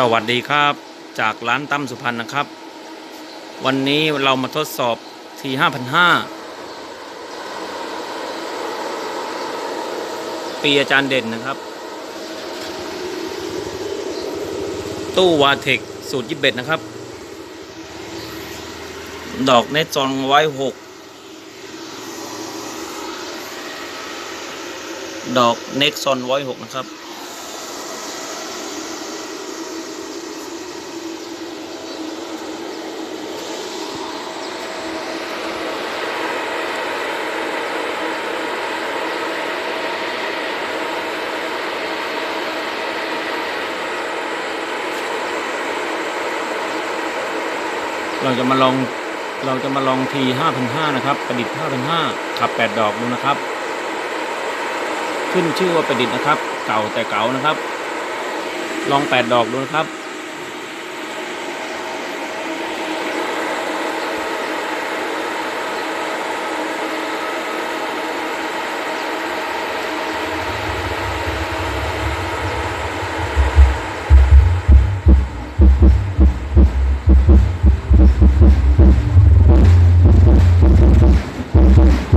สวัสดีครับจากร้านตั้มสุพรรณนะครับ วันนี้เรามาทดสอบที5,500ปีอาจารย์เด่นนะครับ ตู้วาเทคสูตร21นะครับ ดอกเนตจองไว้หกดอกเน็กซอนไว้หกนะครับ เราจะมาลองเราจะมาลองทีห้าพันห้านะครับ ประดิษฐ์ห้าพันห้าขับแปดดอกดูนะครับ ขึ้นชื่อว่าประดิษฐ์นะครับ เก่าแต่เก่านะครับ ลองแปดดอกดูนะครับ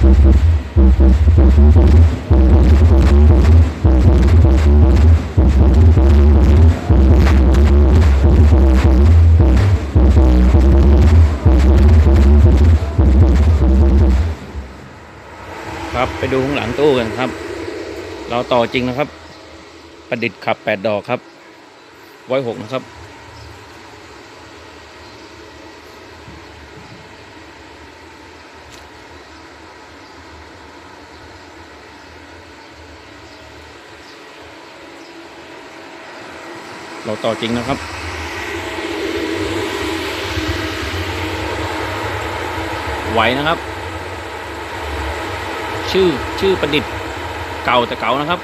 ครับไปดูข้างหลังตู้กันครับ เราต่อจริงนะครับ ประดิษฐ์ขับ8ดอกครับไว้หกนะครับ เราต่อจริงนะครับไหวนะครับ ชื่อชื่อประดิษฐ์เก่าแต่เก่านะครับ